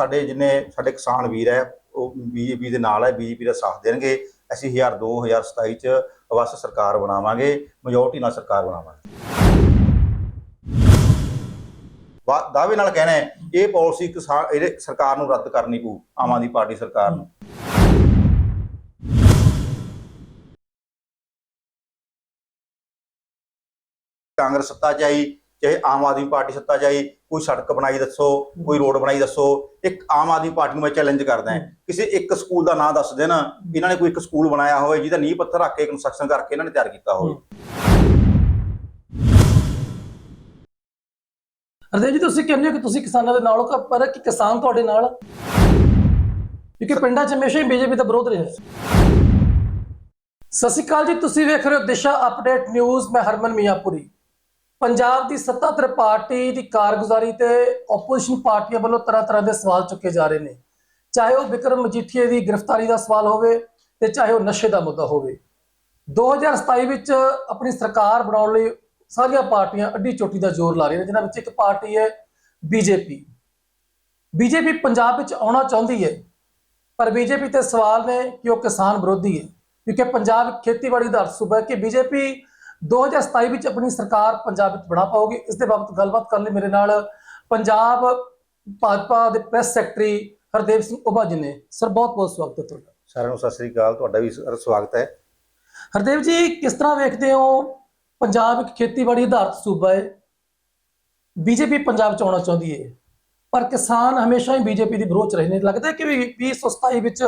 ਸਾਡੇ ਜਿੰਨੇ ਸਾਡੇ ਕਿਸਾਨ ਵੀਰ ਹੈ, ਉਹ ਬੀਜੇਪੀ ਦੇ ਨਾਲ ਹੈ ਬੀਜੇਪੀ ਦਾ ਸਾਥ ਦੇਣਗੇ। ਅਸੀਂ 1000 2027 ਚ ਅਵਸ ਸਰਕਾਰ ਬਣਾਵਾਂਗੇ ਮੈਜੋਰਟੀ ਨਾਲ ਸਰਕਾਰ ਬਣਾਵਾਂਗੇ। ਵਾ- ਦਾਅਵੇ ਨਾਲ ਕਹਿਣਾ ਇਹ ਪਾਲਿਸੀ ਕਿਸਾਨ, ਇਹਦੇ ਸਰਕਾਰ ਨੂੰ ਰੱਦ ਕਰਨੀ ਪਊ, ਆਮ ਆਦਮੀ ਪਾਰਟੀ ਸਰਕਾਰ ਨੂੰ। ਕਾਂਗਰਸ ਸੱਤਾ 'ਚ ਆਈ ਚਾਹੇ ਆਮ ਆਦਮੀ ਪਾਰਟੀ ਸੱਤਾ 'ਚ ਕੋਈ ਸੜਕ ਬਣਾਈ ਦੱਸੋ, ਕੋਈ ਰੋਡ ਬਣਾਈ ਦੱਸੋ, ਇੱਕ ਆਮ ਆਦਮੀ ਪਾਰਟੀ ਨੂੰ ਮੈਂ ਚੈਲੰਜ ਕਰਦਾ ਹਾਂ। ਕਿਸੇ ਇੱਕ ਸਕੂਲ ਦਾ ਨਾਂ ਦੱਸ ਦੇਣ, ਇਹਨਾਂ ਨੇ ਕੋਈ ਇੱਕ ਸਕੂਲ ਬਣਾਇਆ ਹੋਵੇ, ਜਿਹਦਾ ਨੀਂਹ ਪੱਥਰ ਰੱਖ ਕੇ ਕੰਸਟਰਕਸ਼ਨ ਕਰਕੇ ਇਹਨਾਂ ਨੇ ਤਿਆਰ ਕੀਤਾ ਹੋਵੇ। ਹਰਦੇਵ ਜੀ, ਤੁਸੀਂ ਕਹਿੰਦੇ ਹੋ ਕਿ ਤੁਸੀਂ ਕਿਸਾਨਾਂ ਦੇ ਨਾਲ ਹੋ ਪਰ ਕਿ ਕਿਸਾਨ ਤੁਹਾਡੇ ਨਾਲ? ਕਿਉਂਕਿ ਪਿੰਡਾਂ 'ਚ ਹਮੇਸ਼ਾ ਹੀ ਬੀਜੇਪੀ ਦਾ ਵਿਰੋਧ ਰਿਹਾ। ਸਤਿ ਸ਼੍ਰੀ ਅਕਾਲ ਜੀ, ਤੁਸੀਂ ਵੇਖ ਰਹੇ ਹੋ ਦਿਸ਼ਾ ਅਪਡੇਟ ਨਿਊਜ਼ ਮੈਂ ਹਰਮਨ ਮੀਆਂਪੁਰੀ। ਪੰਜਾਬ ਦੀ ਸੱਤਾਧਰ ਪਾਰਟੀ ਦੀ ਕਾਰਗੁਜ਼ਾਰੀ ਤੇ ਆਪੋਜੀਸ਼ਨ ਪਾਰਟੀਆਂ ਵੱਲੋਂ ਤਰ੍ਹਾਂ ਤਰ੍ਹਾਂ ਦੇ ਸਵਾਲ ਚੁੱਕੇ ਜਾ ਰਹੇ ਨੇ। ਚਾਹੇ ਉਹ ਵਿਕਰਮ ਮਜੀਠੀਏ ਦੀ ਗ੍ਰਿਫਤਾਰੀ ਦਾ ਸਵਾਲ ਹੋਵੇ ਤੇ ਚਾਹੇ ਉਹ ਨਸ਼ੇ ਦਾ ਮੁੱਦਾ ਹੋਵੇ। 2027 ਵਿੱਚ ਆਪਣੀ ਸਰਕਾਰ ਬਣਾਉਣ ਲਈ ਸਾਰੀਆਂ ਪਾਰਟੀਆਂ ਅੱਡੀ ਚੋਟੀ ਦਾ ਜ਼ੋਰ ਲਾ ਰਹੀਆਂ ਨੇ, ਜਿਨ੍ਹਾਂ ਵਿੱਚ ਇੱਕ ਪਾਰਟੀ ਹੈ ਬੀਜੇਪੀ ਬੀਜੇਪੀ ਪੰਜਾਬ ਵਿੱਚ ਆਉਣਾ ਚਾਹੁੰਦੀ ਹੈ, ਪਰ ਬੀਜੇਪੀ ਤੇ ਸਵਾਲ ਨੇ ਕਿ ਉਹ ਕਿਸਾਨ ਵਿਰੋਧੀ ਹੈ, ਕਿਉਂਕਿ ਪੰਜਾਬ ਖੇਤੀਬਾੜੀ ਦਾ ਸੂਬਾ ਹੈ ਕਿ ਬੀਜੇਪੀ 2027 ਵਿੱਚ ਆਪਣੀ ਸਰਕਾਰ ਪੰਜਾਬ ਵਿੱਚ ਬਣਾ ਪਾਊਗੀ। ਇਸ ਦੇ ਬਾਬਤ ਗੱਲਬਾਤ ਕਰਨ ਲਈ ਮੇਰੇ ਨਾਲ ਪੰਜਾਬ ਭਾਜਪਾ ਦੇ ਪ੍ਰੈਸ ਸੈਕਟਰੀ ਹਰਦੇਵ ਸਿੰਘ ਉਭਾ ਜੀ ਨੇ। ਸਰ ਬਹੁਤ ਬਹੁਤ ਸਵਾਗਤ ਹੈ ਤੁਹਾਡਾ। ਸਾਰਿਆਂ ਨੂੰ ਸਤਿ ਸ੍ਰੀ ਅਕਾਲ। ਤੁਹਾਡਾ ਵੀ ਸਵਾਗਤ ਹੈ। ਹਰਦੇਵ ਜੀ ਕਿਸ ਤਰ੍ਹਾਂ ਵੇਖਦੇ ਹੋ ਪੰਜਾਬ ਇੱਕ ਖੇਤੀਬਾੜੀ ਆਧਾਰਿਤ ਸੂਬਾ ਹੈ? ਬੀਜੇਪੀ ਪੰਜਾਬ ਚ ਆਉਣਾ ਚਾਹੁੰਦੀ ਹੈ। ਪਰ ਕਿਸਾਨ ਹਮੇਸ਼ਾ ਹੀ ਬੀਜੇਪੀ ਦੀ ਵਿਰੋਧ ਚ ਰਹੇ ਨੇ। ਲੱਗਦਾ ਹੈ ਕਿ ਵੀ 2027 ਵਿੱਚ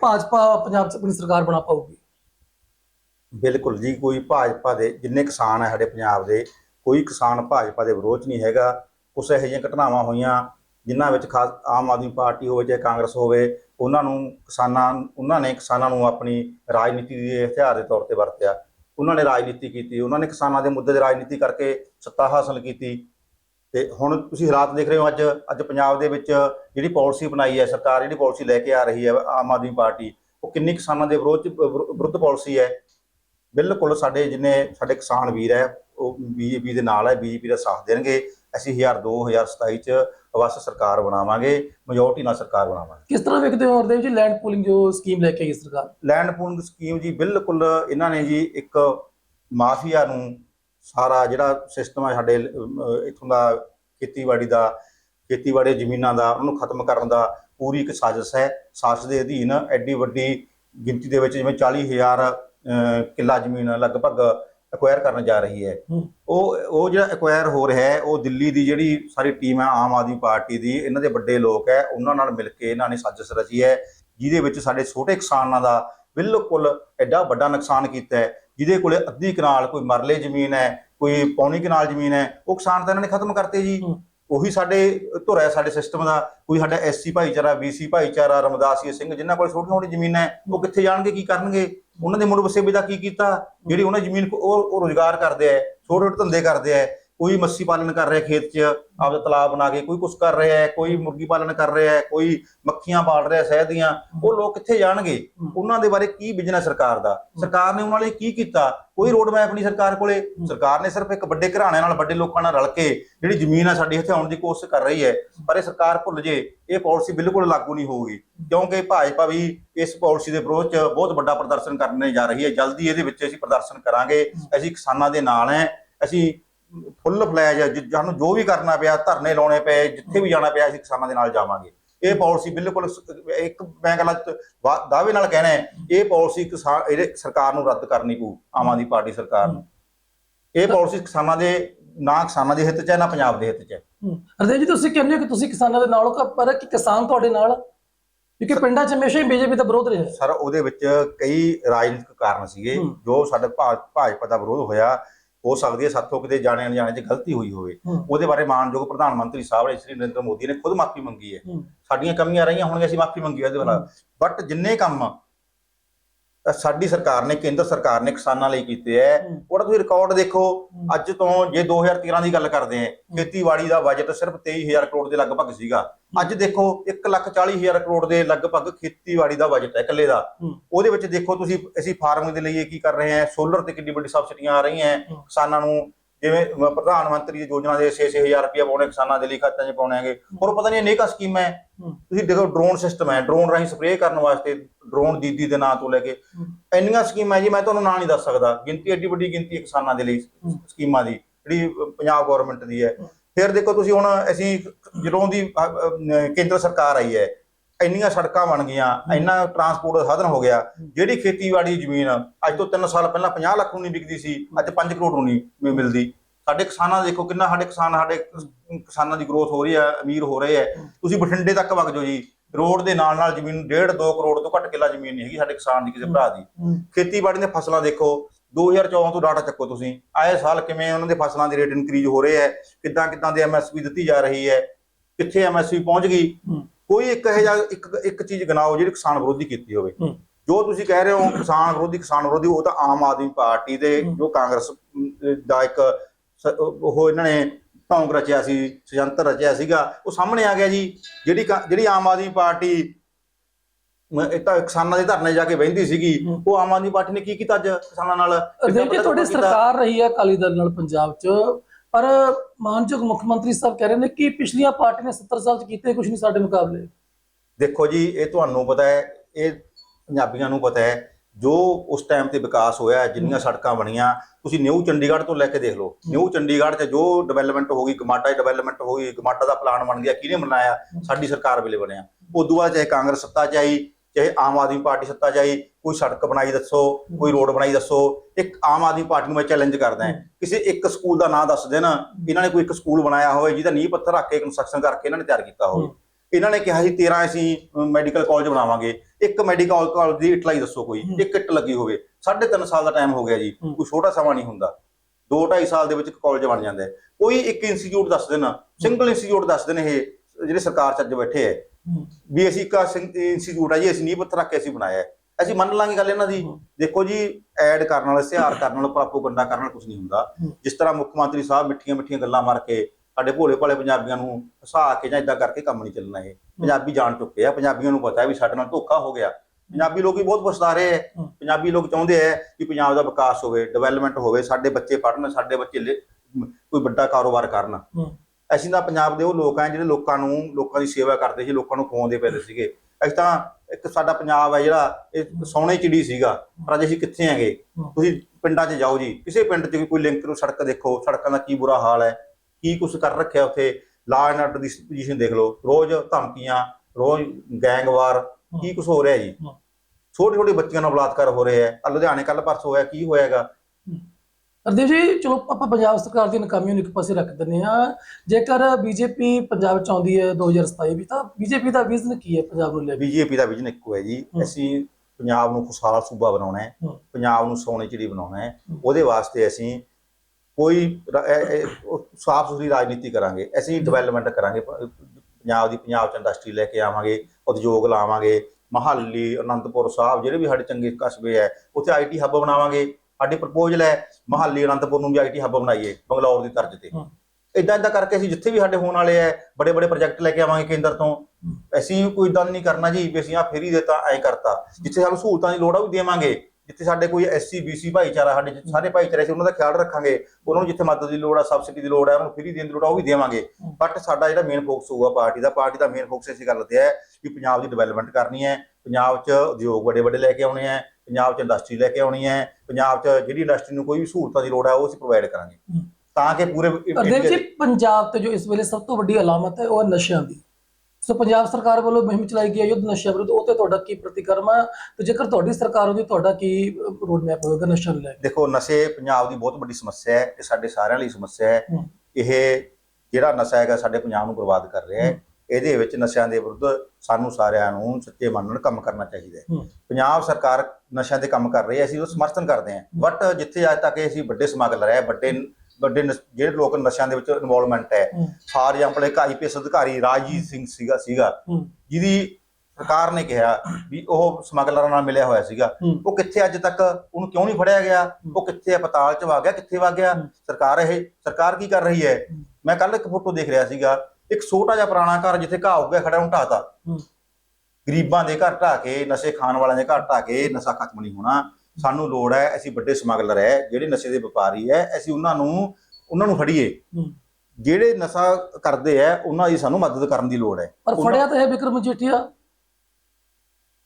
ਭਾਜਪਾ ਪੰਜਾਬ ਚ ਆਪਣੀ ਸਰਕਾਰ ਬਣਾ ਪਾਊਗੀ। ਬਿਲਕੁਲ ਜੀ, ਕੋਈ ਭਾਜਪਾ ਦੇ ਜਿੰਨੇ ਕਿਸਾਨ ਹੈ ਸਾਡੇ ਪੰਜਾਬ ਦੇ, ਕੋਈ ਕਿਸਾਨ ਭਾਜਪਾ ਦੇ ਵਿਰੋਧ 'ਚ ਨਹੀਂ ਹੈਗਾ। ਕੁਛ ਇਹੋ ਜਿਹੀਆਂ ਘਟਨਾਵਾਂ ਹੋਈਆਂ ਜਿਨ੍ਹਾਂ ਵਿੱਚ ਖਾਸ ਆਮ ਆਦਮੀ ਪਾਰਟੀ ਹੋਵੇ ਚਾਹੇ ਕਾਂਗਰਸ ਹੋਵੇ, ਉਹਨਾਂ ਨੂੰ ਕਿਸਾਨਾਂ, ਉਹਨਾਂ ਨੇ ਕਿਸਾਨਾਂ ਨੂੰ ਆਪਣੀ ਰਾਜਨੀਤੀ ਦੇ ਹਥਿਆਰ ਦੇ ਤੌਰ ਤੇ ਵਰਤਿਆ। ਉਹਨਾਂ ਨੇ ਰਾਜਨੀਤੀ ਕੀਤੀ, ਉਹਨਾਂ ਨੇ ਕਿਸਾਨਾਂ ਦੇ ਮੁੱਦੇ ਤੇ ਰਾਜਨੀਤੀ ਕਰਕੇ ਸੱਤਾ ਹਾਸਲ ਕੀਤੀ। ਤੇ ਹੁਣ ਤੁਸੀਂ ਹਾਲਾਤ ਦੇਖ ਰਹੇ ਹੋ ਅੱਜ ਅੱਜ ਪੰਜਾਬ ਦੇ ਵਿੱਚ ਜਿਹੜੀ ਪਾਲਿਸੀ ਬਣਾਈ ਹੈ ਸਰਕਾਰ, ਜਿਹੜੀ ਪਾਲਿਸੀ ਲੈ ਕੇ ਆ ਰਹੀ ਹੈ ਆਮ ਆਦਮੀ ਪਾਰਟੀ, ਉਹ ਕਿੰਨੀ ਕਿਸਾਨਾਂ ਦੇ ਵਿਰੋਧ 'ਚ ਵਿਰੁੱਧ ਪਾਲਿਸੀ ਹੈ? ਬਿਲਕੁਲ ਸਾਡੇ ਜਿੰਨੇ ਸਾਡੇ ਕਿਸਾਨ ਵੀਰ ਹੈ ਉਹ ਬੀਜੇਪੀ ਦੇ ਨਾਲ ਹੈ ਬੀਜੇਪੀ ਦਾ ਸਾਥ ਦੇਣਗੇ। ਅਸੀਂ 1000 2027 ਚ ਅਵਸ ਸਰਕਾਰ ਬਣਾਵਾਂਗੇ ਮੈਜੋਰਟੀ ਨਾਲ ਸਰਕਾਰ ਬਣਾਵਾਂਗੇ। ਕਿਸ ਤਰ੍ਹਾਂ ਵੇਖਦੇ ਹੋ ਹਰਦੇਵ ਜੀ ਲੈਂਡ ਪੂਲਿੰਗ ਜੋ ਸਕੀਮ ਲੈ ਕੇ ਆਈ ਸਰਕਾਰ? ਲੈਂਡ ਪੂਲਿੰਗ ਸਕੀਮ ਜੀ ਬਿਲਕੁਲ ਇਹਨਾਂ ਨੇ ਜੀ ਇੱਕ ਮਾਫੀਆ ਨੂੰ ਸਾਰਾ ਜਿਹੜਾ ਸਿਸਟਮ ਹੈ ਸਾਡੇ ਇੱਥੋਂ ਦਾ ਖੇਤੀਬਾੜੀ ਦਾ ਖੇਤੀਬਾੜੀ ਜ਼ਮੀਨਾਂ ਦਾ ਉਹਨੂੰ ਖਤਮ ਕਰਨ ਦਾ ਪੂਰੀ ਇੱਕ ਸਾਜ਼ਿਸ਼ ਹੈ। ਸਾਜ਼ਿਸ਼ ਦੇ ਅਧੀਨ ਐਡੀ ਵੱਡੀ ਗਿਣਤੀ ਦੇ ਵਿੱਚ ਜਿਵੇਂ 40000 ਅਹ, ਕਿੱਲਾ ਜ਼ਮੀਨ ਲਗਭਗ ਐਕਵਾਇਰ ਕਰਨ ਜਾ ਰਹੀ ਹੈ। ਉਹ ਉਹ ਜਿਹੜਾ ਐਕਵਾਇਰ ਹੋ ਰਿਹਾ ਹੈ ਉਹ ਦਿੱਲੀ ਦੀ ਜਿਹੜੀ ਸਾਰੀ ਟੀਮ ਹੈ ਆਮ ਆਦਮੀ ਪਾਰਟੀ ਦੀ ਇਹਨਾਂ ਦੇ ਵੱਡੇ ਲੋਕ ਹੈ ਉਹਨਾਂ ਨਾਲ ਮਿਲ ਕੇ ਇਹਨਾਂ ਨੇ ਸਾਜ਼ਿਸ਼ ਰਚੀ ਹੈ ਜਿਹਦੇ ਵਿੱਚ ਸਾਡੇ ਛੋਟੇ ਕਿਸਾਨਾਂ ਦਾ ਬਿਲਕੁਲ ਐਡਾ ਵੱਡਾ ਨੁਕਸਾਨ ਕੀਤਾ ਹੈ ਜਿਹਦੇ ਕੋਲੇ ਅੱਧੀ ਕਨਾਲ ਕੋਈ ਮਰਲੇ ਜ਼ਮੀਨ ਹੈ ਕੋਈ ਪੌਣੀ ਕਨਾਲ ਜ਼ਮੀਨ ਹੈ ਉਹ ਕਿਸਾਨ ਤਾਂ ਇਹਨਾਂ ਨੇ ਖਤਮ ਕਰਤੇ ਜੀ। ਉਹੀ ਸਾਡੇ ਧੁਰਾ ਹੈ, ਸਾਡੇ ਸਿਸਟਮ ਦਾ, ਕੋਈ ਸਾਡਾ ਐਸਸੀ ਭਾਈਚਾਰਾ ਬੀਸੀ ਭਾਈਚਾਰਾ ਰਮਦਾਸੀਏ ਸਿੰਘ ਜਿਨ੍ਹਾਂ ਕੋਲ ਛੋਟੀ ਛੋਟੀ ਜ਼ਮੀਨ ਹੈ, ਉਹ ਕਿੱਥੇ ਜਾਣਗੇ, ਕੀ ਕਰਨਗੇ? ਉਹਨਾਂ ਦੇ ਮੁੱਢ ਵਸੇਬੇ ਦਾ ਕੀ ਕੀਤਾ? ਜਿਹੜੀ ਉਹਨਾਂ ਜ਼ਮੀਨ, ਉਹ ਉਹ ਰੋਜ਼ਗਾਰ ਕਰਦੇ ਆ ਛੋਟੇ ਛੋਟੇ ਧੰਦੇ ਕਰਦੇ ਆ। ਕੋਈ ਮੱਛੀ ਪਾਲਣ ਕਰ ਰਿਹਾ ਖੇਤ 'ਚ, ਆਪਦਾ ਤਲਾਬ ਬਣਾ ਕੇ ਕੋਈ ਕੁਛ ਕਰ ਰਿਹਾ ਹੈ, ਕੋਈ ਮੁਰਗੀ ਪਾਲਣ ਕਰ ਰਿਹਾ ਹੈ, ਕੋਈ ਮੱਖੀਆਂ ਪਾਲ ਰਿਹਾ, ਸ਼ਹਿਦ ਦੀਆਂ, ਉਹ ਲੋਕ ਕਿੱਥੇ ਜਾਣਗੇ? ਉਹਨਾਂ ਦੇ ਬਾਰੇ ਕੀ ਬਿਜ਼ਨਸ ਸਰਕਾਰ ਦਾ? ਸਰਕਾਰ ਨੇ ਉਹਨਾਂ ਲਈ ਕੀ ਕੀਤਾ? ਕੋਈ ਰੋਡ ਮੈਪ ਨਹੀਂ ਸਰਕਾਰ ਕੋਲੇ। ਸਰਕਾਰ ਨੇ ਸਿਰਫ ਇੱਕ ਵੱਡੇ ਘਰਾਣਿਆਂ ਨਾਲ, ਵੱਡੇ ਲੋਕਾਂ ਨਾਲ ਰਲ ਕੇ ਜਿਹੜੀ ਜ਼ਮੀਨ ਆ ਸਾਡੀ ਹਥਿਆਉਣ ਦੀ ਕੋਸ਼ਿਸ਼ ਕਰ ਰਹੀ ਹੈ। ਪਰ ਇਹ ਸਰਕਾਰ ਭੁੱਲ ਜੇ, ਇਹ ਪਾਲਿਸੀ ਬਿਲਕੁਲ ਲਾਗੂ ਨਹੀਂ ਹੋਊਗੀ। ਕਿਉਂਕਿ ਭਾਜਪਾ ਵੀ ਇਸ ਪਾਲਿਸੀ ਦੇ ਵਿਰੋਧ 'ਚ ਬਹੁਤ ਵੱਡਾ ਪ੍ਰਦਰਸ਼ਨ ਕਰਨ ਜਾ ਰਹੀ ਹੈ। ਜਲਦੀ ਇਹਦੇ ਵਿੱਚ ਅਸੀਂ ਪ੍ਰਦਰਸ਼ਨ ਕਰਾਂਗੇ। ਅਸੀਂ ਕਿਸਾਨਾਂ ਦੇ ਨਾਲ ਹੈ। ਅਸੀਂ ਫੁੱਲ ਫਲੈਜ ਸਾਨੂੰ ਜੋ ਵੀ ਕਰਨਾ ਪਿਆ ਧਰਨੇ ਲਾਉਣੇ ਪਏ ਜਿੱਥੇ ਵੀ ਜਾਣਾ ਪਿਆ ਅਸੀਂ ਕਿਸਾਨਾਂ ਦੇ ਨਾਲ ਜਾਵਾਂਗੇ ਇਹ ਪਾਲਿਸੀ ਬਿਲਕੁਲ ਇੱਕ ਮੈਂ ਕਹਿੰਦਾ ਦਾਅਵੇ ਨਾਲ ਕਹਿਣਾ ਹੈ ਇਹ ਪਾਲਿਸੀ ਕਿਸਾਨ ਇਹਦੇ ਸਰਕਾਰ ਨੂੰ ਰੱਦ ਕਰਨੀ ਪਊ ਆਮ ਆਦਮੀ ਪਾਰਟੀ ਸਰਕਾਰ ਨੂੰ ਇਹ ਪਾਲਿਸੀ ਕਿਸਾਨਾਂ ਦੇ ਨਾ ਕਿਸਾਨਾਂ ਦੇ ਹਿੱਤ 'ਚ ਹੈ ਨਾ ਪੰਜਾਬ ਦੇ ਹਿੱਤ 'ਚ ਹੈ। ਹਰਦੇਵ ਜੀ ਤੁਸੀਂ ਕਹਿੰਦੇ ਹੋ ਕਿ ਤੁਸੀਂ ਕਿਸਾਨਾਂ ਦੇ ਨਾਲ ਹੋ ਪਰ ਕਿ ਕਿਸਾਨ ਤੁਹਾਡੇ ਨਾਲ? ਕਿਉਂਕਿ ਪਿੰਡਾਂ 'ਚ ਹਮੇਸ਼ਾ ਹੀ ਬੀਜੇਪੀ ਦਾ ਵਿਰੋਧ ਰਿਹਾ ਸਰ ਉਹਦੇ ਵਿੱਚ ਕਈ ਰਾਜਨੀਤਿਕ ਕਾਰਨ ਸੀਗੇ। ਜੋ ਸਾਡੇ ਭਾਜਪਾ ਦਾ ਵਿਰੋਧ ਹੋਇਆ ਹੋ ਸਕਦੀ ਹੈ ਸਾਥੋਂ ਕਿਤੇ ਜਾਣੇ ਅਣਜਾਣੇ 'ਚ ਗਲਤੀ ਹੋਈ ਹੋਵੇ। ਉਹਦੇ ਬਾਰੇ ਮਾਨਯੋਗ ਪ੍ਰਧਾਨ ਮੰਤਰੀ ਸਾਹਿਬ ਨੇ ਸ੍ਰੀ ਨਰਿੰਦਰ ਮੋਦੀ ਨੇ ਖੁਦ ਮਾਫੀ ਮੰਗੀ ਹੈ। ਸਾਡੀਆਂ ਕਮੀਆਂ ਰਹੀਆਂ ਹੋਣਗੀਆਂ ਅਸੀਂ ਮਾਫੀ ਮੰਗੀ ਹੈ ਉਹਦੇ ਬਾਰੇ ਬਟ ਜਿੰਨੇ ਕੰਮ ਸਾਡੀ ਸਰਕਾਰ ਨੇ ਕੇਂਦਰ ਸਰਕਾਰ ਨੇ ਕਿਸਾਨਾਂ ਲਈ ਕੀਤੇ ਹੈ ਹੂੰ। ਉਹਦਾ ਤੁਸੀਂ ਰਿਕਾਰਡ ਦੇਖੋ। ਅੱਜ ਤੋਂ ਜੇ 2013 ਦੀ ਗੱਲ ਕਰਦੇ ਹਾਂ ਖੇਤੀਬਾੜੀ ਦਾ ਬਜਟ ਸਿਰਫ 23000 ਕਰੋੜ ਦੇ ਲਗਭਗ ਸੀਗਾ ਅੱਜ ਦੇਖੋ 140000 ਕਰੋੜ ਦੇ ਲਗਭਗ ਖੇਤੀਬਾੜੀ ਦਾ ਬਜਟ ਹੈ ਇਕੱਲੇ ਦਾ। ਉਹਦੇ ਵਿੱਚ ਦੇਖੋ ਤੁਸੀਂ ਅਸੀਂ ਫਾਰਮਿੰਗ ਦੇ ਲਈ ਕੀ ਕਰ ਰਹੇ ਹਾਂ ਸੋਲਰ ਤੇ ਕਿੰਨੀ ਵੱਡੀ ਸਬਸਿਡੀਆਂ ਆ ਰਹੀਆਂ। ਕਿਸਾਨਾਂ ਨੂੰ ਜਿਵੇਂ ਪ੍ਰਧਾਨ ਮੰਤਰੀ ਦੀ ਯੋਜਨਾ ਦੇ 6-6000 ਰੁਪਏ ਪਾਉਣੇ ਕਿਸਾਨਾਂ ਦੇ ਲਈ ਖਾਤਿਆਂ 'ਚ ਪਾਉਣੇ ਹੈਗੇ ਹੋਰ ਪਤਾ ਨਹੀਂ ਅਨੇਕਾਂ ਸਕੀਮਾਂ। ਤੁਸੀਂ ਦੇਖੋ ਡਰੋਨ ਸਿਸਟਮ ਹੈ ਡਰੋਨ ਰਾਹੀਂ ਸਪਰੇਅ ਕਰਨ ਵਾਸਤੇ ਡਰੋਨ ਦੀਦੀ ਦੇ ਨਾਂ ਤੋਂ ਲੈ ਕੇ। ਇੰਨੀਆਂ ਸਕੀਮਾਂ ਜੀ ਮੈਂ ਤੁਹਾਨੂੰ ਨਾਂ ਨਹੀਂ ਦੱਸ ਸਕਦਾ। ਗਿਣਤੀ ਐਡੀ ਵੱਡੀ ਗਿਣਤੀ ਕਿਸਾਨਾਂ ਦੇ ਲਈ। ਸਕੀਮਾਂ ਦੀ ਜਿਹੜੀ ਪੰਜਾਬ ਗਵਰਨਮੈਂਟ ਦੀ ਹੈ। ਫਿਰ ਦੇਖੋ ਤੁਸੀਂ ਹੁਣ ਅਸੀਂ ਜਦੋਂ ਦੀ ਕੇਂਦਰ ਸਰਕਾਰ ਆਈ ਹੈ ਇੰਨੀਆਂ ਸੜਕਾਂ ਬਣ ਗਈਆਂ ਇੰਨਾ ਟਰਾਂਸਪੋਰਟ ਦਾ ਸਾਧਨ ਹੋ ਗਿਆ। ਜਿਹੜੀ ਖੇਤੀਬਾੜੀ ਜ਼ਮੀਨ ਅੱਜ ਤੋਂ 3 ਸਾਲ ਪਹਿਲਾਂ 50 ਲੱਖ ਨੂੰ ਨਹੀਂ ਵਿਕਦੀ ਸੀ ਅੱਜ 5 ਕਰੋੜ ਨੂੰ ਨਹੀਂ ਮਿਲਦੀ। ਸਾਡੇ ਕਿਸਾਨਾਂ ਦੇਖੋ ਕਿੰਨਾ ਸਾਡੇ ਕਿਸਾਨ ਸਾਡੇ ਕਿਸ- ਕਿਸਾਨਾਂ ਦੀ ਗਰੋਥ ਹੋ ਰਹੀ ਹੈ ਅਮੀਰ ਹੋ ਰਹੇ ਹੈ। ਤੁਸੀਂ ਬਠਿੰਡੇ ਤੱਕ ਵਗ ਜਾਓ ਜੀ। ਰੋਡ ਦੇ ਨਾਲ ਨਾਲ ਜ਼ਮੀਨ 1.5 2 ਕਰੋੜ ਤੋਂ ਘੱਟ ਕਿੱਲਾ ਜ਼ਮੀਨ ਨਹੀਂ ਹੈਗੀ ਸਾਡੇ ਕਿਸਾਨ ਦੀ ਕਿਸੇ ਭਰਾ ਦੀ। ਖੇਤੀਬਾੜੀ ਦੀਆਂ ਫਸਲਾਂ ਦੇਖੋ 2014 ਤੋਂ ਡਾਟਾ ਚੱਕੋ ਤੁਸੀਂ ਆਏ ਸਾਲ ਕਿਵੇਂ ਉਹਨਾਂ ਦੇ ਫਸਲਾਂ ਦੇ ਰੇਟ ਇਨਕਰੀਜ਼ ਹੋ ਰਹੇ ਹੈ ਕਿੱਦਾਂ ਕਿੱਦਾਂ ਦੇ ਐਮਐਸਪੀ ਦਿੱਤੀ ਜਾ ਰਹੀ ਹੈ ਕਿੱਥੇ ਐਮਐਸਪੀ ਪਹੁੰਚ ਗਈ। ਕੋਈ ਇੱਕ ਇਹ ਜਿਹਾ ਇੱਕ ਇੱਕ ਚੀਜ਼ ਗਿਣਾਓ ਜਿਹੜੀ ਕਿਸਾਨ ਵਿਰੋਧੀ ਕੀਤੀ ਹੋਵੇ। ਜੋ ਤੁਸੀਂ ਕਹਿ ਰਹੇ ਹੋ ਕਿਸਾਨ ਵਿਰੋਧੀ ਕਿਸਾਨ ਵਿਰੋਧੀ ਉਹ ਤਾਂ ਆਮ ਆਦਮੀ ਪਾਰਟੀ ਦੇ। ਜੋ ਕਾਂਗਰਸ ਦਾ ਇੱਕ ਉਹ ਇਹਨਾਂ ਨੇ ਢੌਂਗ ਰਚਿਆ ਸੀ ਸ਼ਜੰਤਰ ਰਚਿਆ ਸੀਗਾ ਉਹ ਸਾਹਮਣੇ ਆ ਗਿਆ ਜੀ ਜਿਹੜੀ ਕਾ- ਜਿਹੜੀ ਆਮ ਆਦਮੀ ਪਾਰਟੀ ਮ- ਇਹ ਤਾਂ ਕਿਸਾਨਾਂ ਦੇ ਧਰਨੇ ਜਾ ਕੇ ਬਹਿੰਦੀ ਸੀਗੀ। ਉਹ ਆਮ ਆਦਮੀ ਪਾਰਟੀ ਨੇ ਕੀ ਕੀਤਾ ਅੱਜ ਕਿਸਾਨਾਂ ਨਾਲ ਕਿੰਨਾ ਤੁਹਾਡੀ ਕੀਤਾ? ਸਰਕਾਰ ਰਹੀ ਹੈ ਅਕਾਲੀ ਦਲ ਨਾਲ ਪੰਜਾਬ 'ਚ ਪਰ ਮਾਨਯੋਗ ਮੁੱਖ ਮੰਤਰੀ ਸਾਹਿਬ ਕਹਿ ਰਹੇ ਨੇ ਕਿ ਪਿਛਲੀਆਂ ਪਾਰਟੀਆਂ ਨੇ 70 ਸਾਲ 'ਚ ਕੀਤੇ ਕੁਝ ਨਹੀਂ ਸਾਡੇ ਮੁਕਾਬਲੇ ਦੇਖੋ ਜੀ ਇਹ ਤੁਹਾਨੂੰ ਪਤਾ ਹੈ ਇਹ ਪੰਜਾਬੀਆਂ ਨੂੰ ਪਤਾ ਹੈ ਜੋ ਉਸ ਟਾਈਮ ਤੇ ਵਿਕਾਸ ਹੋਇਆ ਹੈ, ਜਿੰਨੀਆਂ ਸੜਕਾਂ ਬਣੀਆਂ ਤੁਸੀਂ ਨਿਊ ਚੰਡੀਗੜ੍ਹ ਤੋਂ ਲੈ ਕੇ ਦੇਖ ਲਓ। ਨਿਊ ਚੰਡੀਗੜ੍ਹ 'ਚ ਜੋ ਡਿਵੈਲਪਮੈਂਟ ਹੋ ਗਈ ਗਮਾਟਾ ਦੀ ਡਿਵੈਲਪਮੈਂਟ ਹੋ ਗਈ ਗਮਾਟਾ ਦਾ ਪਲਾਨ ਬਣ ਗਿਆ ਕਿਹਨੇ ਬਣਾਇਆ? ਸਾਡੀ ਸਰਕਾਰ ਵੇਲੇ ਬਣਿਆ। ਉਦੋਂ ਬਾਅਦ ਚਾਹੇ ਕਾਂਗਰਸ ਸੱਤਾ 'ਚ ਆਈ ਚਾਹੇ ਆਮ ਆਦਮੀ ਪਾਰਟੀ ਸੱਤਾ 'ਚ ਆਈ ਕੋਈ ਸੜਕ ਬਣਾਈ ਦੱਸੋ ਕੋਈ ਰੋਡ ਬਣਾਈ ਦੱਸੋ ਇੱਕ ਆਮ ਆਦਮੀ ਪਾਰਟੀ ਨੂੰ ਮੈਂ ਚੈਲੰਜ ਕਰਦਾ ਹਾਂ। ਕਿਸੇ ਇੱਕ ਸਕੂਲ ਦਾ ਨਾਂ ਦੱਸ ਦੇਣ ਇਹਨਾਂ ਨੇ ਕੋਈ ਇੱਕ ਸਕੂਲ ਬਣਾਇਆ ਹੋਵੇ ਜਿਹਦਾ ਨੀਂਹ ਪੱਥਰ ਰੱਖ ਕੇ ਕੰਸਟਰਕਸ਼ਨ ਕਰਕੇ ਇਹਨਾਂ ਨੇ ਤਿਆਰ ਕੀਤਾ ਹੋਵੇ। ਇਹਨਾਂ ਨੇ ਕਿਹਾ ਸੀ 13 ਅਸੀਂ ਮੈਡੀਕਲ ਕਾਲਜ ਬਣਾਵਾਂਗੇ। ਇੱਕ ਮੈਡੀਕਲ ਕਾਲਜ ਦੀ ਇੱਟ ਲਾਈ ਦੱਸੋ ਕੋਈ। ਇੱਕ ਇੱਟ ਲੱਗੀ ਹੋਵੇ ਸਾਢੇ ਤਿੰਨ ਸਾਲ ਦਾ ਟਾਈਮ ਹੋ ਗਿਆ ਜੀ। ਕੋਈ ਛੋਟਾ ਸਮਾਂ ਨਹੀਂ ਹੁੰਦਾ 2.5 ਸਾਲ ਦੇ ਵਿੱਚ ਇੱਕ ਕਾਲਜ ਬਣ ਜਾਂਦਾ ਕੋਈ ਇੱਕ ਇੰਸਟੀਚਿਊਟ ਦੱਸ ਦੇਣ ਸਿੰਗਲ ਇੰਸਟੀਚਿਊਟ ਦੱਸ ਦੇਣ ਇਹ ਜਿਹੜੇ ਸਰਕਾਰ ਚ ਅੱਜ ਬੈਠੇ ਹੈ। ਵੀ ਅਸੀਂ ਇੱਕ ਇੰਸਟੀਚਿਊਟ ਹੈ ਜੀ ਅਸੀਂ ਨੀਂਹ ਪੱਥਰ ਰੱਖ ਕੇ ਅਸੀਂ ਬਣਾਇਆ ਅਸੀਂ ਮੰਨ ਲਾਂਗੇ ਗੱਲ ਇਹਨਾਂ ਦੀ। ਦੇਖੋ ਜੀ ਐਡ ਕਰਨ ਨਾਲ ਇਸ਼ਤਿਹਾਰ ਕਰਨ ਨਾਲ ਪ੍ਰੋਪਗੈਂਡਾ ਕਰਨ ਨਾਲ ਕੁਝ ਨਹੀਂ ਹੁੰਦਾ। ਜਿਸ ਤਰ੍ਹਾਂ ਮੁੱਖ ਮੰਤਰੀ ਸਾਹਿਬ ਮਿੱਠੀਆਂ ਮਿੱਠੀਆਂ ਗੱਲਾਂ ਮਾਰ ਕੇ ਸਾਡੇ ਭੋਲੇ ਭਾਲੇ ਪੰਜਾਬੀਆਂ ਨੂੰ ਹਸਾ ਕੇ ਜਾਂ ਇਦਾਂ ਕਰਕੇ ਕੰਮ ਨਹੀਂ ਚੱਲਣਾ ਇਹ। ਪੰਜਾਬੀ ਜਾਣ ਚੁੱਕੇ ਆ ਪੰਜਾਬੀਆਂ ਨੂੰ ਪਤਾ ਹੈ ਵੀ ਸਾਡੇ ਨਾਲ ਧੋਖਾ ਹੋ ਗਿਆ। ਪੰਜਾਬੀ ਲੋਕ ਵੀ ਬਹੁਤ ਪਛਤਾ ਰਹੇ ਹੈ। ਪੰਜਾਬੀ ਲੋਕ ਚਾਹੁੰਦੇ ਹੈ ਕਿ ਪੰਜਾਬ ਦਾ ਵਿਕਾਸ ਹੋਵੇ ਡਿਵੈਲਪਮੈਂਟ ਹੋਵੇ ਸਾਡੇ ਬੱਚੇ ਪੜ੍ਹਨ ਸਾਡੇ ਬੱਚੇ ਕੋਈ ਵੱਡਾ ਕਾਰੋਬਾਰ ਕਰਨ। ਅਸੀਂ ਤਾਂ ਪੰਜਾਬ ਦੇ ਉਹ ਲੋਕ ਆ ਜਿਹੜੇ ਲੋਕਾਂ ਨੂੰ ਲੋਕਾਂ ਦੀ ਸੇਵਾ ਕਰਦੇ ਸੀ ਲੋਕਾਂ ਨੂੰ ਖਵਾਉਂਦੇ ਪੈਦੇ ਸੀਗੇ। ਅਸੀਂ ਤਾਂ ਇੱਕ ਸਾਡਾ ਪੰਜਾਬ ਹੈ ਜਿਹੜਾ ਇਹ ਸੋਨੇ ਚਿੜੀ ਸੀਗਾ ਪਰ ਅੱਜ ਅਸੀਂ ਕਿੱਥੇ ਹੈਗੇ। ਤੁਸੀਂ ਪਿੰਡਾਂ 'ਚ ਜਾਓ ਜੀ ਕਿਸੇ ਪਿੰਡ 'ਚ ਕੋਈ ਲਿੰਕ ਨੂੰ ਸੜਕ ਦੇਖੋ ਸੜਕਾਂ ਦਾ ਕੀ ਬੁਰਾ ਹਾਲ ਹੈ ਕੀ ਕੁਝ ਕਰ ਰੱਖਿਆ ਉੱਥੇ? Law and order the position ਦੇਖ ਲਓ। ਰੋਜ਼ ਧਮਕੀਆਂ ਰੋਜ਼ ਗੈਂਗਵਾਰ ਕੀ ਕੁਝ ਹੋ ਰਿਹਾ ਜੀ। ਛੋਟੇ ਛੋਟੇ ਬੱਚਿਆਂ ਨਾਲ ਬਲਾਤਕਾਰ ਹੋ ਰਹੇ ਹੈ। ਆ ਲੁਧਿਆਣੇ ਕੱਲ ਪਰਸੋਂ ਹੋਇਆ ਕੀ ਹੋਇਆਗਾ? ਹਰਦੇਵ ਜੀ ਚਲੋ ਆਪਾਂ ਪੰਜਾਬ ਸਰਕਾਰ ਦੀ ਨਾਕਾਮੀਆਂ ਨੂੰ ਇੱਕ ਪਾਸੇ ਰੱਖ ਦਿੰਦੇ ਆ ਜੇਕਰ ਬੀਜੇਪੀ ਪੰਜਾਬ ਚ ਆਉਂਦੀ ਹੈ 2027 ਵੀ ਤਾਂ ਬੀਜੇਪੀ ਦਾ ਵਿਜ਼ਨ ਕੀ ਹੈ ਪੰਜਾਬ ਨੂੰ ਲੈ ਬੀਜੇਪੀ ਦਾ ਵਿਜਨ ਇੱਕੋ ਹੈ ਜੀ। ਅਸੀਂ ਪੰਜਾਬ ਨੂੰ ਖੁਸ਼ਹਾਲ ਸੂਬਾ ਬਣਾਉਣਾ ਹੈ। ਪੰਜਾਬ ਨੂੰ ਸੋਨੇ ਚਿੜੀ ਬਣਾਉਣਾ ਹੂੰ। ਉਹਦੇ ਵਾਸਤੇ ਅਸੀਂ ਕੋਈ ਸਾਫ਼ ਸੁਥਰੀ ਰਾਜਨੀਤੀ ਕਰਾਂਗੇ ਅਸੀਂ ਡਿਵੈਲਪਮੈਂਟ ਕਰਾਂਗੇ ਪੰਜਾਬ ਦੀ ਪੰਜਾਬ ਚ ਇੰਡਸਟਰੀ ਲੈ ਕੇ ਆਵਾਂਗੇ ਉਦਯੋਗ ਲਾਵਾਂਗੇ ਮਹਾਲੀ ਅਨੰਦਪੁਰ ਸਾਹਿਬ ਜਿਹੜੇ ਵੀ ਸਾਡੇ ਚੰਗੇ ਕਸਬੇ ਹੈ ਉੱਥੇ ਆਈਟੀ ਹੱਬ ਬਣਾਵਾਂਗੇ ਸਾਡੀ ਪ੍ਰਪੋਜ਼ਲ ਹੈ ਮਹਾਲੀ ਅਨੰਦਪੁਰ ਨੂੰ ਵੀ ਆਈਟੀ ਹੱਬ ਬਣਾਈਏ ਬੰਗਲੌਰ ਦੀ ਤਰਜ਼ ਤੇ। ਇਦਾਂ ਇਦਾਂ ਕਰਕੇ ਅਸੀਂ ਜਿੱਥੇ ਵੀ ਸਾਡੇ ਹੋਣ ਵਾਲੇ ਹੈ ਬੜੇ ਬੜੇ ਪ੍ਰੋਜੈਕਟ ਲੈ ਕੇ ਆਵਾਂਗੇ ਕੇਂਦਰ ਤੋਂ। ਅਸੀਂ ਕੋਈ ਇਦਾਂ ਨਹੀਂ ਕਰਨਾ ਜੀ ਵੀ ਅਸੀਂ ਆ ਫੇਰੀ ਦੇਤਾ ਐ ਕਰਤਾ ਜਿੱਥੇ ਸਾਨੂੰ ਸਹੂਲਤਾਂ ਦੀ ਲੋੜ ਆ ਉਹ ਵੀ ਦੇਵਾਂਗੇ। ਜਿੱਥੇ ਸਾਡੇ ਕੋਈ ਐਸਸੀ ਬੀਸੀ ਭਾਈਚਾਰਾ ਸਾਡੇ ਚ ਸਾਰੇ ਭਾਈਚਾਰੇ ਸੀ ਉਹਨਾਂ ਦਾ ਖਿਆਲ ਰੱਖਾਂਗੇ ਉਹਨਾਂ ਨੂੰ ਜਿੱਥੇ ਮਦਦ ਦੀ ਲੋੜ ਆ ਸਬਸਿਡੀ ਦੀ ਲੋੜ ਆ ਉਹਨੂੰ ਫ੍ਰੀ ਦੇਣ ਦੀ ਲੋੜ ਆ ਉਹ ਵੀ ਦੇਵਾਂਗੇ। ਬਟ ਸਾਡਾ ਜਿਹੜਾ ਮੇਨ ਫੋਕਸ ਹੋਊਗਾ ਪਾਰਟੀ ਦਾ ਪਾਰਟੀ ਦਾ ਮੇਨ ਫੋਕਸ ਇਸੇ ਗੱਲ ਤੇ ਹੈ ਕਿ ਪੰਜਾਬ ਦੀ ਡਿਵੈਲਪਮੈਂਟ ਕਰਨੀ ਹੈ ਪੰਜਾਬ 'ਚ ਉਦਯੋਗ ਵੱਡੇ ਵੱਡੇ ਲੈ ਕੇ ਆਉਣੇ ਹੈ ਪੰਜਾਬ 'ਚ ਇੰਡਸਟਰੀ ਲੈ ਕੇ ਆਉਣੀ ਹੈ ਪੰਜਾਬ 'ਚ ਜਿਹੜੀ ਇੰਡਸਟਰੀ ਨੂੰ ਕੋਈ ਵੀ ਸਹੂਲਤਾਂ ਦੀ ਲੋੜ ਹੈ ਉਹ ਅਸੀਂ ਪ੍ਰੋਵਾਈਡ ਕਰਾਂਗੇ। ਤਾਂ ਕਿ ਪੂਰੇ ਜੀ ਪੰਜਾਬ ਤੇ ਜੋ ਇਸ ਵੇਲੇ ਸਭ ਤੋਂ ਵੱਡੀ ਅਲਾਮਤ ਹੈ ਉਹ ਨਸ਼ਿਆਂ ਦੀ। ਸੋ ਪੰਜਾਬ ਸਰਕਾਰ ਵੱਲੋਂ ਮੁਹਿੰਮ ਚਲਾਈ ਗਈ ਹੈ ਯੁੱਧ ਨਸ਼ਿਆਂ ਵਿਰੁੱਧ ਉਹ ਤੇ ਤੁਹਾਡਾ ਕੀ ਪ੍ਰਤੀਕਰਮ ਹੈ ਤੇ ਜੇਕਰ ਤੁਹਾਡੀ ਸਰਕਾਰ ਹੁੰਦੀ ਤੁਹਾਡਾ ਕੀ ਰੋਡ ਮੈਪ ਹੋਵੇਗਾ ਨਸ਼ਿਆਂ ਨੂੰ ਲੈ ਕੇ? ਦੇਖੋ ਨਸ਼ੇ ਪੰਜਾਬ ਦੀ ਬਹੁਤ ਵੱਡੀ ਸਮੱਸਿਆ ਹੈ ਇਹ ਸਾਡੇ ਸਾਰਿਆਂ ਲਈ ਸਮੱਸਿਆ ਹੈ। ਇਹ ਜਿਹੜਾ ਨਸ਼ਾ ਹੈਗਾ ਸਾਡੇ ਪੰਜਾਬ ਨੂੰ ਬਰਬਾਦ ਕਰ ਰਿਹਾ ਹੈ। ਇਹਦੇ ਵਿੱਚ ਨਸ਼ਿਆਂ ਦੇ ਵਿਰੁੱਧ ਸਾਨੂੰ ਸਾਰਿਆਂ ਨੂੰ ਸੱਚੇ ਮਨ ਨਾਲ ਕੰਮ ਕਰਨਾ ਚਾਹੀਦਾ ਹੈ। ਪੰਜਾਬ ਸਰਕਾਰ ਨਸ਼ਿਆਂ ਤੇ ਕੰਮ ਕਰ ਰਹੀ ਹੈ ਅਸੀਂ ਉਹ ਸਮਰਥਨ ਕਰਦੇ ਹਾਂ। ਬਟ ਜਿੱਥੇ ਅੱਜ ਤੱਕ ਅਸੀਂ ਵੱਡੇ ਸਮਗਲਰ ਹੈ ਵੱਡੇ ਵੱਡੇ ਨਸ਼- ਜਿਹੜੇ ਲੋਕ ਨਸ਼ਿਆਂ ਦੇ ਵਿੱਚ ਇਨਵੋਲਵਮੈਂਟ ਹੈ ਹੂੰ। ਫਾਰ ਐਗਜ਼ਾਮਪਲ ਇੱਕ ਆਈਪੀਐਸ ਅਧਿਕਾਰੀ ਰਾਜਜੀਤ ਸਿੰਘ ਸੀਗਾ ਸੀਗਾ ਹੂੰ। ਜਿਹਦੀ ਸਰਕਾਰ ਨੇ ਕਿਹਾ ਵੀ ਉਹ ਸਮਗਲਰਾਂ ਨਾਲ ਮਿਲਿਆ ਹੋਇਆ ਸੀਗਾ ਹੂੰ। ਉਹ ਕਿੱਥੇ ਅੱਜ ਤੱਕ ਉਹਨੂੰ ਕਿਉਂ ਨਹੀਂ ਫੜਿਆ ਗਿਆ ਉਹ ਕਿੱਥੇ ਹੈ ਪਤਾਲ ਚ ਵਗ ਗਿਆ ਕਿੱਥੇ ਵਗ ਗਿਆ ਹੂੰ। ਸਰਕਾਰ ਇਹ ਸਰਕਾਰ ਕੀ ਕਰ ਰਹੀ ਹੈ ਹੂੰ। ਮੈਂ ਕੱਲ ਇੱਕ ਫੋਟੋ ਦੇਖ ਰਿਹਾ ਸੀਗਾ ਇੱਕ ਛੋਟਾ ਜਿਹਾ ਪੁਰਾਣਾ ਘਰ ਜਿੱਥੇ ਘਾਹ ਉੱਗਿਆ ਖੜਾ ਉਹਨੂੰ ਢਾਤਾ ਹੂੰ। ਗਰੀਬਾਂ ਦੇ ਘਰ ਢਾ ਕੇ ਨਸ਼ੇ ਖਾਣ ਵਾਲਿਆਂ ਦੇ ਘਰ ਢਾ ਕੇ ਨਸ਼ਾ ਖਤਮ ਨਹੀਂ ਹੋਣਾ ਸਾਨੂੰ ਲੋੜ ਹੈ ਅਸੀਂ ਵੱਡੇ ਸਮਗਲਰ ਹੈ ਜਿਹੜੇ ਨਸ਼ੇ ਦੇ ਵਪਾਰੀ ਹੈ ਅਸੀਂ ਉਹਨਾਂ ਨੂੰ ਉਹਨਾਂ ਨੂੰ ਫੜੀਏ। ਜਿਹੜੇ ਨਸ਼ਾ ਕਰਦੇ ਆ ਉਹਨਾਂ ਦੀ ਸਾਨੂੰ ਮਦਦ ਕਰਨ ਦੀ ਲੋੜ ਹੈ। ਪਰ ਫੜਿਆ ਤਾਂ ਹੈ ਵਿਕਰਮ ਮਜੀਠੀਆ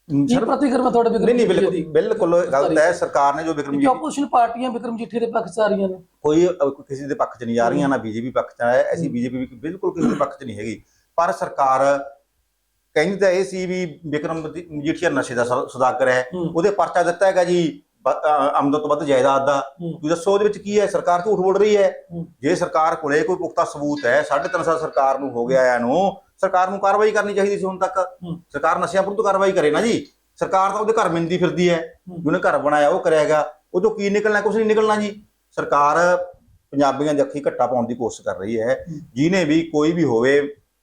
ਕੀ ਪ੍ਰਤੀਕਰਮ ਹੈ ਤੁਹਾਡੇ ਵਿਕਰਮ ਨਹੀਂ ਨਹੀਂ ਬਿਲਕੁਲ ਬਿਲਕੁਲ ਗਲਤ ਹੈ ਸਰਕਾਰ ਨੇ ਜੋ ਵਿਕਰਮ ਕਿਉਂਕਿ ਆਪੋਜੀਸ਼ਨ ਪਾਰਟੀਆਂ ਵਿਕਰਮ ਮਜੀਠੀਆ ਦੇ ਪੱਖ 'ਚ ਆ ਰਹੀਆਂ ਨੇ। ਕੋਈ ਕਿਸੇ ਦੇ ਪੱਖ 'ਚ ਨਹੀਂ ਜਾ ਰਹੀਆਂ ਨਾ ਬੀਜੇਪੀ ਪੱਖ 'ਚ ਹੈ। ਅਸੀਂ ਬੀਜੇਪੀ ਵੀ ਬਿਲਕੁਲ ਕਿਸੇ ਦੇ ਪੱਖ 'ਚ ਨਹੀਂ ਹੈਗੀ। ਪਰ ਸਰਕਾਰ ਕਹਿੰਦੀ ਤਾਂ ਇਹ ਸੀ ਵੀ ਵਿਕਰਮ ਮਜੀ- ਮਜੀਠੀਆ ਨਸ਼ੇ ਦਾ ਸੌਦਾਗਰ ਹੈ। ਉਹਦੇ ਪਰਚਾ ਦਿੱਤਾ ਹੈਗਾ ਜੀ ਆਮਦਨ ਤੋਂ ਵੱਧ ਜਾਇਦਾਦ ਦਾ। ਤੁਸੀਂ ਦੱਸੋ ਉਹਦੇ ਵਿੱਚ ਕੀ ਹੈ ਸਰਕਾਰ ਝੂਠ ਬੋਲ ਰਹੀ ਹੈ। ਜੇ ਸਰਕਾਰ ਕੋਲੇ ਕੋਈ ਪੁਖਤਾ ਸਬੂਤ ਹੈ 3.5 ਸਾਲ ਸਰਕਾਰ ਨੂੰ ਹੋ ਗਿਆ ਆਇਆ ਨੂੰ ਸਰਕਾਰ ਨੂੰ ਕਾਰਵਾਈ ਕਰਨੀ ਚਾਹੀਦੀ ਸੀ ਹੁਣ ਤੱਕ। ਸਰਕਾਰ ਨਸ਼ਿਆਂ ਵਿਰੁੱਧ ਕਾਰਵਾਈ ਕਰੇ ਨਾ ਜੀ ਸਰਕਾਰ ਤਾਂ ਉਹਦੇ ਘਰ ਮਿੰਦੀ ਫਿਰਦੀ ਹੈ। ਜਿਹਨੇ ਘਰ ਬਣਾਇਆ ਉਹ ਕਰਿਆਗਾ ਉਹ ਤੋਂ ਕੀ ਨਿਕਲਣਾ ਕੁਝ ਨਹੀਂ ਨਿਕਲਣਾ ਜੀ ਸਰਕਾਰ ਪੰਜਾਬੀਆਂ ਦੀ ਅੱਖੀ ਘੱਟਾ ਪਾਉਣ ਦੀ ਕੋਸ਼ਿਸ਼ ਕਰ ਰਹੀ ਹੈ ਹੂੰ। ਜਿਹਨੇ ਵੀ ਕੋਈ ਵੀ ਹੋਵੇ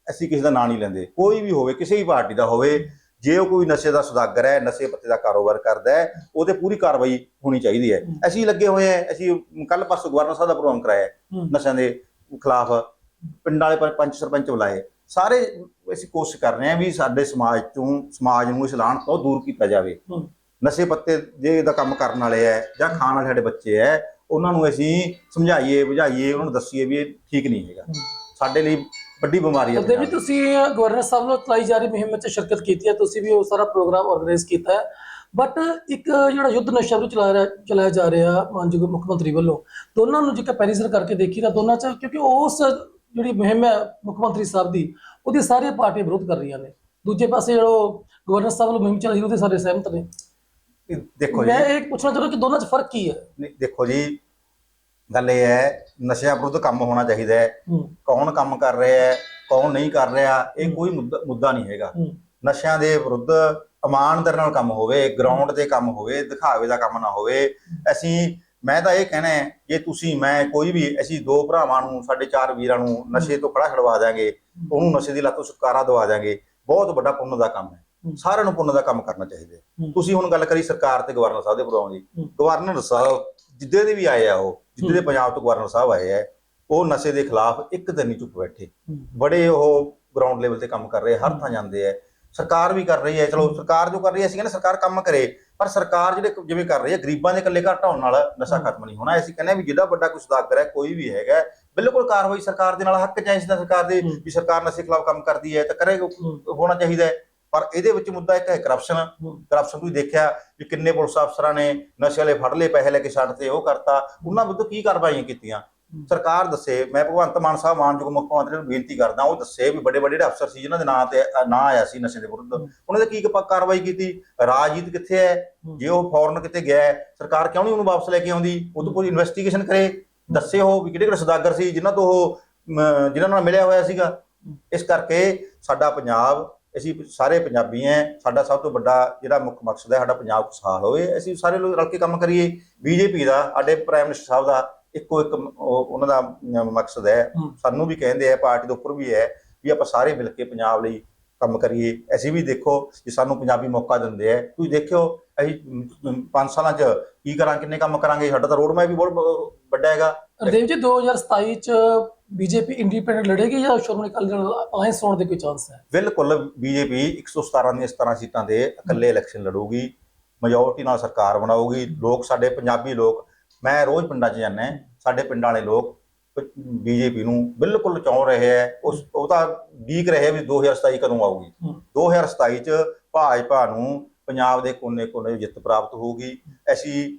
ਅਸੀਂ ਕਿਸੇ ਦਾ ਨਾਂ ਨਹੀਂ ਲੈਂਦੇ। ਕੋਈ ਵੀ ਹੋਵੇ ਕਿਸੇ ਵੀ ਪਾਰਟੀ ਦਾ ਹੋਵੇ ਜੇ ਉਹ ਕੋਈ ਨਸ਼ੇ ਦਾ ਸੌਦਾਗਰ ਹੈ ਨਸ਼ੇ ਪੱਤੇ ਦਾ ਕਾਰੋਬਾਰ ਕਰਦਾ ਹੈ ਉਹਦੇ ਪੂਰੀ ਕਾਰਵਾਈ ਹੋਣੀ ਚਾਹੀਦੀ ਹੈ। ਅਸੀਂ ਲੱਗੇ ਹੋਏ ਹਾਂ ਅਸੀਂ ਕੱਲ ਪਰਸੋਂ ਗਵਰਨਰ ਸਾਹਿਬ ਦਾ ਪ੍ਰੋਗਰਾਮ ਕਰਾਇਆ। ਨਸ਼ਿਆਂ ਦੇ ਖਿਲਾਫ। ਪਿੰਡ ਵਾਲੇ ਪੰਚ ਸਰਪੰਚ ਬੁਲਾਏ। ਸਾਰੇ ਅਸੀਂ ਕੋਸ਼ਿਸ਼ ਕਰ ਰਹੇ ਹਾਂ ਵੀ ਸਾਡੇ ਸਮਾਜ ਤੋਂ ਸਮਾਜ ਨੂੰ ਇਸ ਲਾਹਣ ਤੋਂ ਦੂਰ ਕੀਤਾ ਜਾਵੇ। ਨਸ਼ੇ ਪੱਤੇ ਜੇ ਦਾ ਕੰਮ ਕਰਨ ਵਾਲੇ ਹੈ ਜਾਂ ਖਾਣ ਵਾਲੇ ਸਾਡੇ ਬੱਚੇ ਹੈ ਉਹਨਾਂ ਨੂੰ ਅਸੀਂ ਸਮਝਾਈਏ ਬੁਝਾਈਏ ਉਹਨਾਂ ਨੂੰ ਦੱਸੀਏ ਵੀ ਇਹ ਠੀਕ ਨਹੀਂ ਹੈਗਾ। ਸਾਡੇ ਲਈ ਵੱਡੀ ਬਿਮਾਰੀ ਹੈ ਤੇ ਵੀ। ਤੁਸੀਂ ਗਵਰਨਰ ਸਾਹਿਬ ਵੱਲੋਂ ਚਲਾਈ ਜਾ ਰਹੀ ਮੁਹਿੰਮ ਵਿੱਚ ਸ਼ਿਰਕਤ ਕੀਤੀ ਹੈ ਤੁਸੀਂ ਵੀ ਉਹ ਸਾਰਾ ਪ੍ਰੋਗਰਾਮ ਆਰਗੇਨਾਈਜ਼ ਕੀਤਾ ਹੈ। ਬਟ ਇੱਕ ਜਿਹੜਾ ਯੁੱਧ ਨਸ਼ਾ ਵਿਰੁੱਧ ਚਲਾਇਆ ਰਿਹਾ- ਚਲਾਇਆ ਜਾ ਰਿਹਾ ਮਾਨਯੋਗ ਮੁੱਖ ਮੰਤਰੀ ਵੱਲੋਂ ਦੋਨਾਂ ਨੂੰ ਜੇ ਕੰਪੈਰੀਜ਼ਨ ਕਰਕੇ ਦੇਖੀ ਤਾਂ ਦੋਨਾਂ ਚ ਕਿਉਂਕਿ ਉਸ ਜਿਹੜੀ ਮੁਹਿੰਮ ਹੈ ਮੁੱਖ ਮੰਤਰੀ ਸਾਹਿਬ ਦੀ ਉਹਦੀ ਸਾਰੀਆਂ ਪਾਰਟੀਆਂ ਵਿਰੋਧ ਕਰ ਰਹੀਆਂ ਨੇ। ਦੂਜੇ ਪਾਸੇ ਜਿਹੜੋ ਗਵਰਨਰ ਸਾਹਿਬ ਵੱਲੋਂ ਮੁਹਿੰਮ ਚਲਾਈ ਉਹਦੇ ਸਾਰੇ ਸਹਿਮਤ ਨੇ। ਦੇਖੋ ਜੀ। ਮੈਂ ਇਹ ਪੁੱਛਣਾ ਚਾਹੁੰਦਾ ਕਿ ਦੋਨਾਂ ਚ ਫ਼ਰਕ ਕੀ ਹੈ? ਨਹੀਂ, ਦੇਖੋ ਜੀ ਗੱਲ ਇਹ ਹੈ ਨਸ਼ਿਆਂ ਵਿਰੁੱਧ ਕੰਮ ਹੋਣਾ ਚਾਹੀਦਾ ਹੈ। ਕੌਣ ਕੰਮ ਕਰ ਰਿਹਾ ਹੈ ਕੌਣ ਨਹੀਂ ਕਰ ਰਿਹਾ ਇਹ ਕੋਈ ਮੁੱਦਾ ਨਹੀਂ ਹੈਗਾ। ਨਸ਼ਿਆਂ ਦੇ ਵਿਰੁੱਧ ਇਮਾਨਦਾਰ ਨਾਲ ਕੰਮ ਹੋਵੇ ਗਰਾਊਂਡ ਤੇ ਕੰਮ ਹੋਵੇ ਦਿਖਾਵੇ ਦਾ ਕੰਮ ਨਾ ਹੋਵੇ ਅਸੀਂ ਮੈਂ ਤਾਂ ਇਹ ਕਹਿਣਾ ਹੈ ਜੇ ਤੁਸੀਂ ਮੈਂ ਕੋਈ ਵੀ ਅਸੀਂ ਦੋ ਭਰਾਵਾਂ ਨੂੰ ਸਾਡੇ ਚਾਰ ਵੀਰਾਂ ਨੂੰ ਨਸ਼ੇ ਤੋਂ ਖੜਾ ਛਡਵਾ ਦਿਆਂਗੇ ਉਹਨੂੰ ਨਸ਼ੇ ਦੀ ਲੱਤ ਤੋਂ ਛੁਟਕਾਰਾ ਦਵਾ ਦਿਆਂਗੇ ਬਹੁਤ ਵੱਡਾ ਪੁੰਨ ਦਾ ਕੰਮ ਹੈ। ਸਾਰਿਆਂ ਨੂੰ ਪੁੰਨ ਦਾ ਕੰਮ ਕਰਨਾ ਚਾਹੀਦਾ। ਤੁਸੀਂ ਹੁਣ ਗੱਲ ਕਰੀ ਸਰਕਾਰ ਤੇ ਗਵਰਨਰ ਸਾਹਿਬ ਦੇ ਪ੍ਰੋਗਰਾਮ ਦੀ। ਗਵਰਨਰ ਸਾਹਿਬ ਜਿੱਦੇ ਦੇ ਵੀ ਆਏ ਆ ਉਹ ਜਿੱਦੇ ਦੇ ਪੰਜਾਬ ਤੋਂ ਗਵਰਨਰ ਸਾਹਿਬ ਆਏ ਆ ਉਹ ਨਸ਼ੇ ਦੇ ਖਿਲਾਫ ਇੱਕ ਦਿਨ ਨਹੀਂ ਚੁੱਪ ਬੈਠੇ। ਬੜੇ ਉਹ ਗਰਾਊਂਡ ਲੈਵਲ ਤੇ ਕੰਮ ਕਰ ਰਹੇ ਹਰ ਥਾਂ ਜਾਂਦੇ ਆ। ਸਰਕਾਰ ਵੀ ਕਰ ਰਹੀ ਹੈ ਚਲੋ ਸਰਕਾਰ ਜੋ ਕਰ ਰਹੀ ਹੈ ਅਸੀਂ ਕਹਿੰਦੇ ਸਰਕਾਰ ਕੰਮ ਕਰੇ ਪਰ ਸਰਕਾਰ ਜਿਹੜੇ ਜਿਵੇਂ ਕਰ ਰਹੀ ਹੈ ਗਰੀਬਾਂ ਦੇ ਇਕੱਲੇ ਘਾਟਾ ਹੋਣ ਨਾਲ ਨਸ਼ਾ ਖਤਮ ਨਹੀਂ ਹੋਣਾ। ਅਸੀਂ ਕਹਿੰਦੇ ਵੀ ਜਿਹੜਾ ਵੱਡਾ ਕੋਈ ਸੁਦਾਗਰ ਹੈ ਕੋਈ ਵੀ ਹੈਗਾ ਬਿਲਕੁਲ ਕਾਰਵਾਈ ਸਰਕਾਰ ਦੇ ਨਾਲ ਹੱਕ ਚਾਹੀਦਾ ਸਰਕਾਰ ਦੇ। ਵੀ ਸਰਕਾਰ ਨਸ਼ੇ ਖਿਲਾਫ ਕੰਮ ਕਰਦੀ ਹੈ ਤਾਂ ਕਰੇ। ਹੋਣਾ ਚਾਹੀਦਾ ਹੈ। ਪਰ ਇਹਦੇ ਵਿੱਚ ਮੁੱਦਾ ਇੱਕ ਹੈ ਕਰਪਸ਼ਨ ਹੂੰ। ਕਰਪਸ਼ਨ ਤੁਸੀਂ ਦੇਖਿਆ ਵੀ ਕਿੰਨੇ ਪੁਲਿਸ ਅਫਸਰਾਂ ਨੇ ਨਸ਼ੇ ਵਾਲੇ ਫੜ ਲਏ ਪੈਸੇ ਲੈ ਕੇ ਛੱਡ ਤੇ ਉਹ ਕਰਤਾ। ਉਹਨਾਂ ਵਿਰੁੱਧ ਕੀ ਕਾਰਵਾਈਆਂ ਕੀਤੀਆਂ? ਹੂੰ। ਸਰਕਾਰ ਦੱਸੇ ਮੈਂ ਭਗਵੰਤ ਮਾਨ ਸਾਹਿਬ ਮਾਨਯੋਗ ਮੁੱਖ ਮੰਤਰੀ ਨੂੰ ਬੇਨਤੀ ਕਰਦਾ ਉਹ ਦੱਸੇ ਵੀ ਵੱਡੇ ਵੱਡੇ ਜਿਹੜੇ ਅਫਸਰ ਸੀ ਜਿਨ੍ਹਾਂ ਦੇ ਨਾਂ ਤੇ ਨਾਂ ਆਇਆ ਸੀ ਨਸ਼ੇ ਦੇ ਵਿਰੁੱਧ। ਹੂੰ। ਉਹਨਾਂ ਦੇ ਕੀ ਕਾਰਵਾਈ ਕੀਤੀ? ਰਾਜਨੀਤ ਕਿੱਥੇ ਹੈ? ਹੂੰ। ਜੇ ਉਹ ਫੌਰਨ ਕਿਤੇ ਗਿਆ ਹੈ, ਸਰਕਾਰ ਕਿਉਂ ਨਹੀਂ ਉਹਨੂੰ ਵਾਪਸ ਲੈ ਕੇ ਆਉਂਦੀ? ਉਹ ਤੋਂ ਕੋਈ ਇਨਵੈਸਟੀਗੇਸ਼ਨ ਕਰੇ। ਦੱਸੇ ਉਹ ਵੀ ਕਿਹੜੇ ਕਿਹੜੇ ਸੌਦਾਗਰ ਸੀ ਜਿਨ੍ਹਾਂ ਤੋਂ ਉਹ ਜਿਨ੍ਹਾਂ ਨਾਲ ਮਿਲਿਆ ਹੋਇਆ ਸੀਗਾ। ਇਸ ਕਰਕੇ ਸਾਡਾ ਪੰਜਾਬ ਅਸੀਂ ਸਾਰੇ ਪੰਜਾਬੀ ਐ ਸਾਡਾ ਸਭ ਤੋਂ ਵੱਡਾ ਜਿਹੜਾ ਮੁੱਖ ਮਕਸਦ ਹੈ ਸਾਡਾ ਪੰਜਾਬ ਖੁਸ਼ਹਾਲ ਹੋਵੇ ਅਸੀਂ ਸਾਰੇ ਲੋਕ ਰਲ ਕੇ ਕੰਮ ਕਰੀਏ। ਬੀਜੇਪੀ ਦਾ ਸਾਡੇ ਪ੍ਰਾਈਮ ਮਿਨਿਸਟਰ ਸਾਹਿਬ ਦਾ ਇੱਕੋ ਇੱਕ ਉਹਨਾਂ ਦਾ ਮਕਸਦ ਹੈ। ਸਾਨੂੰ ਵੀ ਕਹਿੰਦੇ ਆ ਪਾਰਟੀ ਦੇ ਉੱਪਰ ਵੀ ਹੈ ਵੀ ਆਪਾਂ ਸਾਰੇ ਮਿਲ ਕੇ ਪੰਜਾਬ ਲਈ ਕੰਮ ਕਰੀਏ। ਅਸੀਂ ਵੀ ਦੇਖੋ ਕਿ ਸਾਨੂੰ ਪੰਜਾਬੀ ਮੌਕਾ ਦਿੰਦੇ ਆ ਤੁਸੀਂ ਦੇਖਿਓ ਅਸੀਂ 5 ਸਾਲਾਂ 'ਚ ਕੀ ਕਰਾਂ ਕਿੰਨੇ ਕੰਮ ਕਰਾਂਗੇ ਸਾਡਾ ਤਾਂ ਰੋਡ ਮੈਪ ਵੀ ਬਹੁਤ ਵੱਡਾ ਹੈਗਾ। ਰਦੇਵ ਜੀ 2027 ਚ ਬੀਜੇਪੀ ਇੰਡੀਪੈਂਡੈਂਟ ਲੜੇਗੀ ਜਾਂ ਸ਼੍ਰੋਮਣੀ ਅਕਾਲੀ ਦਲ ਅਲਾਈਅੰਸ ਹੋਣ ਦੇ ਕੋਈ ਚਾਂਸ ਹੈ ਬਿਲਕੁਲ ਬੀਜੇਪੀ 117 ਦੀਆਂ 17 ਸੀਟਾਂ ਦੇ ਇਕੱਲੇ ਇਲੈਕਸ਼ਨ ਲੜੂਗੀ ਮੈਜੋਰਟੀ ਨਾਲ ਸਰਕਾਰ ਬਣਾਊਗੀ ਲੋਕ ਸਾਡੇ ਪੰਜਾਬੀ ਲੋਕ ਮੈਂ ਰੋਜ਼ ਪਿੰਡਾਂ 'ਚ ਜਾਂਦਾ ਸਾਡੇ ਪਿੰਡਾਂ ਵਾਲੇ ਲੋਕ ਬੀਜੇਪੀ ਨੂੰ ਬਿਲਕੁਲ ਚਾਹ ਰਹੇ ਹੈ ਉਸ ਉਹ ਤਾਂ ਡੀਕ ਰਹੇ ਵੀ 2027 ਕਦੋਂ ਆਊਗੀ ਹੂੰ। 2027 ਚ ਭਾਜਪਾ ਨੂੰ ਪੰਜਾਬ ਦੇ ਕੋਨੇ-ਕੋਨੇ ਜਿੱਤ ਪ੍ਰਾਪਤ ਹੋਊਗੀ ਅਸੀਂ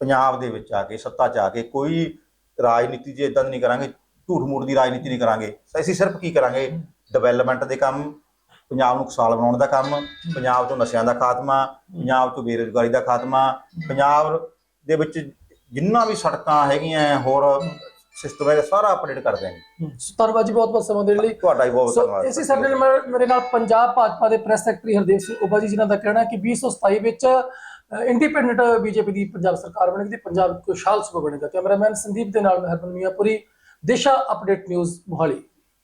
ਪੰਜਾਬ ਦੇ ਵਿੱਚ ਆ ਕੇ ਸੱਤਾ 'ਚ ਆ ਕੇ ਕੋਈ ਰਾਜਨੀਤੀ ਜੇ ਇਦਾਂ ਨਹੀਂ ਕਰਾਂਗੇ ਝੂਠ ਮੂਠ ਦੀ ਰਾਜਨੀਤੀ ਨਹੀਂ ਕਰਾਂਗੇ। ਅਸੀਂ ਸਿਰਫ ਕੀ ਕਰਾਂਗੇ? ਡਿਵੈਲਪਮੈਂਟ ਦੇ ਕੰਮ ਪੰਜਾਬ ਨੂੰ ਖੁਸ਼ਹਾਲ ਬਣਾਉਣ ਦਾ ਕੰਮ ਪੰਜਾਬ ਤੋਂ ਨਸ਼ਿਆਂ ਦਾ ਖਾਤਮਾ ਪੰਜਾਬ ਤੋਂ ਬੇਰੁਜ਼ਗਾਰੀ ਦਾ ਖਾਤਮਾ ਪੰਜਾਬ ਦੇ ਵਿੱਚ ਜਿੰਨਾ ਵੀ ਸੜਕਾਂ ਹੈਗੀਆਂ ਹੋਰ ਸਿਸਟਮ ਹੈ ਸਾਰਾ ਅਪਡੇਟ ਕਰ ਦਿਆਂਗੇ। ਧੰਨਵਾਦ ਜੀ ਬਹੁਤ ਬਹੁਤ ਸਮਾਂ ਦੇਣ ਲਈ। ਤੁਹਾਡਾ ਹੀ ਬਹੁਤ ਧੰਨਵਾਦ। ਇਸੇ ਸਾਡੇ ਨਾਲ ਮੇਰੇ- ਨਾਲ ਪੰਜਾਬ ਭਾਜਪਾ ਦੇ ਪ੍ਰੈਸ ਸੈਕਟਰੀ ਹਰਦੇਵ ਸਿੰਘ ਉਬਾ ਜੀ ਜਿਨ੍ਹਾਂ ਦਾ ਕਹਿਣਾ ਕਿ 2027 ਵਿੱਚ ਇੰਡੀਪੈਂਡੈਂਟ ਬੀਜੇਪੀ ਦੀ ਪੰਜਾਬ ਸਰਕਾਰ ਬਣੇਗੀ ਤੇ ਪੰਜਾਬ ਖੁਸ਼ਹਾਲ ਸੂਬਾ ਬਣੇਗਾ। ਕੈਮਰਾਮੈਨ ਸੰਦੀਪ ਦੇ ਨਾਲ ਮੈਂ ਹਰਮਨ ਮੀਆਂਪੁਰੀ, ਦਿਸ਼ਾ ਅਪਡੇਟ ਨਿਊਜ਼ ਮੋਹਾਲੀ।